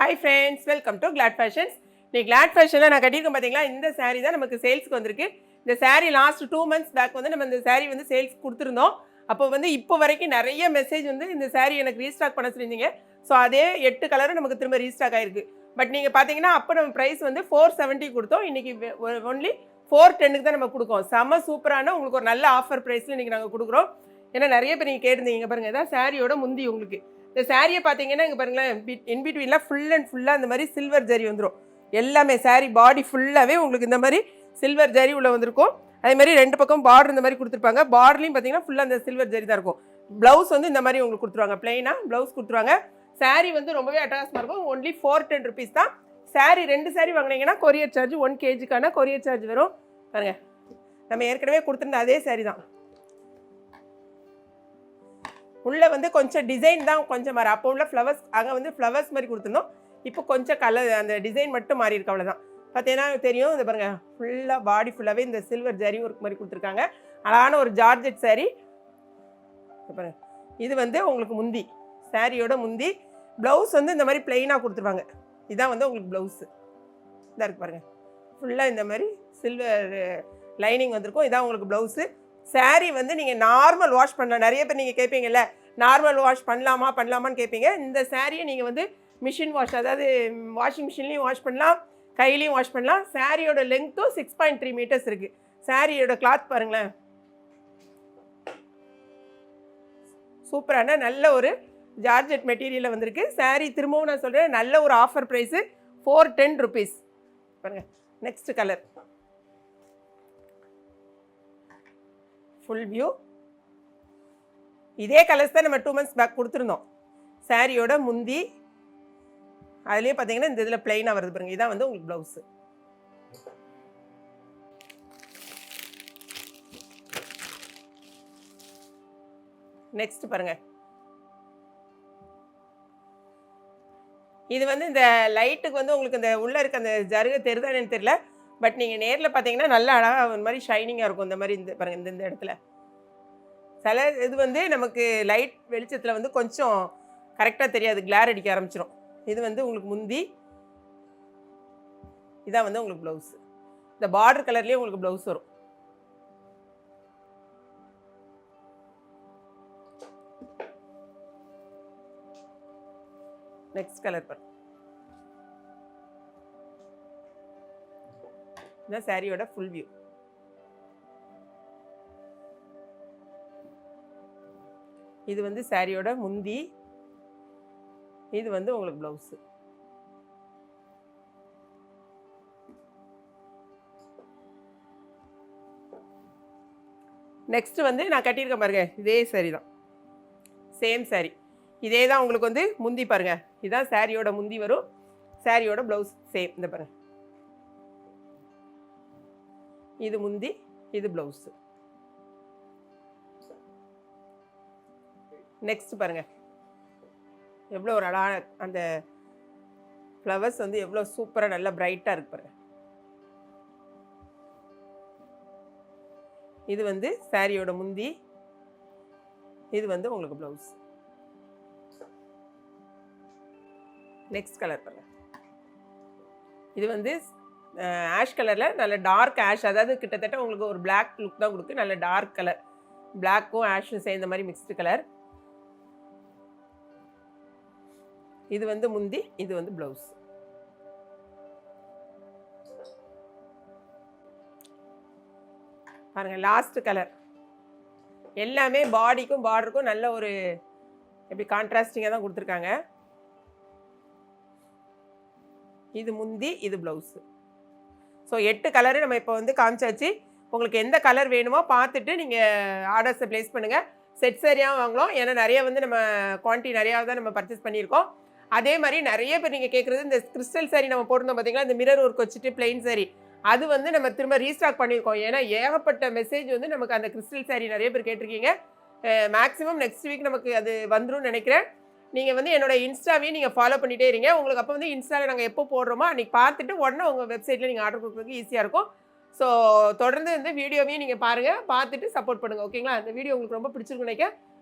Hi friends welcome to Glad Fashions நீ Glad ஃபேஷனில் நான் கட்டியிருக்கேன் பார்த்தீங்களா இந்த சாரீ தான் நமக்கு சேல்ஸ்க்கு வந்திருக்கு. இந்த saree last two months back வந்து நம்ம இந்த சாரீ வந்து சேல்ஸ் கொடுத்துருந்தோம். அப்போ வந்து இப்போ வரைக்கும் நிறைய மெசேஜ் வந்து இந்த சாரீ எனக்கு ரீஸ்டாக் பண்ண சொல்லியிருந்தீங்க. ஸோ அதே எட்டு கலரும் நமக்கு திரும்ப ரீஸ்டாக் ஆயிருக்கு. பட் நீங்கள் பார்த்தீங்கன்னா அப்போ நம்ம ப்ரைஸ் வந்து ஃபோர் செவன்ட்டி கொடுத்தோம். இன்றைக்கி ஒன்லி ஃபோர் டென்னுக்கு தான் நம்ம கொடுக்கோம். செம்ம சூப்பரான உங்களுக்கு ஒரு நல்ல ஆஃபர் ப்ரைஸில் இன்றைக்கி நாங்கள் கொடுக்குறோம். ஏன்னா நிறைய பேர் நீங்கள் கேட்டிருந்தீங்க. பாருங்கள் இதான் சாரியோட முந்தி உங்களுக்கு. இந்த சாரியை பார்த்தீங்கன்னா இங்கே பாருங்களேன் இன் பிட்வீனில் ஃபுல் அண்ட் ஃபுல்லாக அந்த மாதிரி சில்வர் ஜரி வந்துடும் எல்லாமே சாரி பாடி ஃபுல்லாகவே உங்களுக்கு இந்த மாதிரி சில்வர் ஜரி உள்ளே வந்திருக்கும். அதே மாதிரி ரெண்டு பக்கம் பார்டர் இந்த மாதிரி கொடுத்துருப்பாங்க. பார்டர்லையும் பார்த்தீங்கன்னா ஃபுல்லாக அந்த சில்வர் ஜரி தான் இருக்கும். ப்ளவுஸ் வந்து இந்த மாதிரி உங்களுக்கு கொடுத்துருவாங்க. பிளைனாக ப்ளவுஸ் கொடுத்துருவாங்க. Saree வந்து ரொம்பவே அட்டகாசமாக இருக்கும். ஒன்லி ஃபோர் டென் ருபீஸ் தான். Saree ரெண்டு saree வாங்கினீங்கன்னா கொரியர் சார்ஜ் ஒன் கேஜிக்கான கொரியர் சார்ஜ் வரும். பாருங்க. நம்ம ஏற்கனவே கொடுத்துருந்த அதே saree தான். உள்ளே வந்து கொஞ்சம் டிசைன் தான் கொஞ்சம் மாறி. அப்போ உள்ள ஃப்ளவர்ஸ் அங்கே வந்து ஃப்ளவர்ஸ் மாதிரி கொடுத்துருந்தோம். இப்போ கொஞ்சம் கலர் அந்த டிசைன் மட்டும் மாறி இருக்கு அவ்வளோதான் பார்த்தீங்கன்னா தெரியும் இந்த பாருங்கள் ஃபுல்லாக பாடி ஃபுல்லாகவே இந்த சில்வர் ஜரி ஒர்க் மாதிரி கொடுத்துருக்காங்க. அழகான ஒரு ஜார்ஜெட் saree. பாருங்க இது வந்து உங்களுக்கு முந்தி சாரியோட முந்தி. ப்ளவுஸ் வந்து இந்த மாதிரி பிளெயினாக கொடுத்துருவாங்க இதான் வந்து உங்களுக்கு ப்ளவுஸு இதாக இருக்கு பாருங்கள் ஃபுல்லாக இந்த மாதிரி சில்வர் லைனிங் வந்திருக்கும். இதான் உங்களுக்கு ப்ளவுஸு saree வந்து நீங்கள் நார்மல் வாஷ் பண்ணலாம் நிறைய பேர் நீங்கள் கேட்பீங்கல்ல நார்மல் வாஷ் பண்ணலாமா பண்ணலாமான்னு கேட்பீங்க இந்த சாரியை நீங்கள் வந்து மிஷின் வாஷ் அதாவது வாஷிங் மிஷின்லேயும் வாஷ் பண்ணலாம் கையிலையும் வாஷ் பண்ணலாம். சாரியோட லென்த்தும் சிக்ஸ் பாயிண்ட் த்ரீ மீட்டர்ஸ் இருக்குது சாரியோட கிளாத் பாருங்களேன். சூப்பரான நல்ல ஒரு ஜார்ஜெட் மெட்டீரியலில் வந்திருக்கு. saree திரும்பவும் நான் சொல்கிறேன் நல்ல ஒரு offer price four ten rupees பாருங்கள் நெக்ஸ்ட் கலர் ஃபுல் வியூ இதே கலர்ஸ் தான் நம்ம டூ மந்த்ஸ் பேக் கொடுத்துருந்தோம். சாரியோட முந்தி அதுலேயே பார்த்தீங்கன்னா இந்த இதில் பிளெயினாக வருது பாருங்க. இதான் வந்து உங்களுக்கு ப்ளவுஸு நெக்ஸ்ட் பாருங்க. இது வந்து இந்த லைட்டுக்கு வந்து உங்களுக்கு இந்த உள்ளே இருக்க அந்த ஜருக தெரிதானு தெரியல. பட் நீங்கள் நேரில் பார்த்தீங்கன்னா நல்லா அழகாக ஒரு மாதிரி ஷைனிங்காக இருக்கும். இந்த மாதிரி இந்த பாருங்கள் இந்த இந்த இடத்துல. சில இது வந்து நமக்கு லைட் வெளிச்சத்தில் வந்து கொஞ்சம் கரெக்டாக தெரியாது கிளார் அடிக்க ஆரம்பிச்சிடும் இது வந்து உங்களுக்கு முந்தி இதான் வந்து உங்களுக்கு ப்ளவுஸ் இந்த பார்டர் கலர்லேயே உங்களுக்கு ப்ளவுஸ் வரும். நெக்ஸ்ட் கலர் பாருங்க இதான் சாரியோட ஃபுல் வியூ இது வந்து சாரியோட முந்தி. இது வந்து உங்களுக்கு ப்ளவுஸு நெக்ஸ்ட் வந்து நான் கட்டியிருக்கேன் பாருங்க இதே saree தான். சேம் சாரி இதே தான் உங்களுக்கு வந்து முந்தி பாருங்க. இதுதான் சாரியோட முந்தி வரும். சாரியோட ப்ளவுஸ் சேம் இந்த பாருங்க. இது முந்தி இது ப்ளவுஸு நெக்ஸ்ட் பாருங்கள் எவ்வளோ ஒரு அழகான அந்த ஃப்ளவர்ஸ் வந்து எவ்வளோ சூப்பராக நல்லா பிரைட்டாக இருக்கு பாருங்க. இது வந்து சாரியோட முந்தி. இது வந்து உங்களுக்கு ப்ளவுஸ் நெக்ஸ்ட் கலர் பாருங்க. இது வந்து ஆஷ் கலரில் நல்ல டார்க் ஆஷ் அதாவது கிட்டத்தட்ட உங்களுக்கு ஒரு பிளாக் லுக் தான் கொடுக்கு. நல்ல டார்க் கலர் பிளாக்கும் ஆஷும் சேர்ந்த மாதிரி மிக்ஸ்டு கலர் இது வந்து முந்தி இது வந்து ப்ளவுஸ் பாருங்க லாஸ்ட் கலர் எல்லாமே பாடிக்கும் பார்டருக்கும் நல்ல ஒரு எப்படி கான்ட்ராஸ்டிங்காக தான் கொடுத்துருக்காங்க. இது முந்தி இது ப்ளவுஸு ஸோ எட்டு கலரு நம்ம இப்போ வந்து காமிச்சாச்சு. உங்களுக்கு எந்த கலர் வேணுமோ பார்த்துட்டு நீங்கள் ஆர்டர்ஸை ப்ளேஸ் பண்ணுங்கள் செட் சரியாக வாங்கலாம் ஏன்னா நிறைய வந்து நம்ம குவான்டிட்டி நிறையா தான் நம்ம பர்ச்சேஸ் பண்ணியிருக்கோம். அதே மாதிரி நிறைய பேர் நீங்கள் கேட்குறது இந்த கிறிஸ்டல் சாரி நம்ம போட்டிருந்தோம் பார்த்தீங்களா இந்த மிரர் ஒர்க் வச்சுட்டு பிளெயின் சாரி அது வந்து நம்ம திரும்ப ரீஸ்டாக் பண்ணியிருக்கோம் ஏன்னா ஏகப்பட்ட மெசேஜ் வந்து நமக்கு அந்த கிறிஸ்டல் சாரி நிறைய பேர் கேட்டிருக்கீங்க. மேக்ஸிமம் நெக்ஸ்ட் வீக் நமக்கு அது வந்துடும் நினைக்கிறேன். நீங்கள் வந்து என்னோட இன்ஸ்டாவையும் நீங்கள் ஃபாலோ பண்ணிட்டே இருங்க. உங்களுக்கு அப்போ வந்து இன்ஸ்டாவில் நாங்கள் எப்போ போடுறோமோ அன்றைக்கி பார்த்துட்டு உடனே உங்கள் வெப்சைட்டில் நீங்கள் ஆர்டர் கொடுக்குறதுக்கு ஈஸியாக இருக்கும். ஸோ தொடர்ந்து இந்த வீடியோவையும் நீங்கள் பாருங்கள் பார்த்துட்டு சப்போர்ட் பண்ணுங்கள் ஓகேங்களா அந்த வீடியோ உங்களுக்கு ரொம்ப பிடிச்சிருக்குன்னு நினைக்க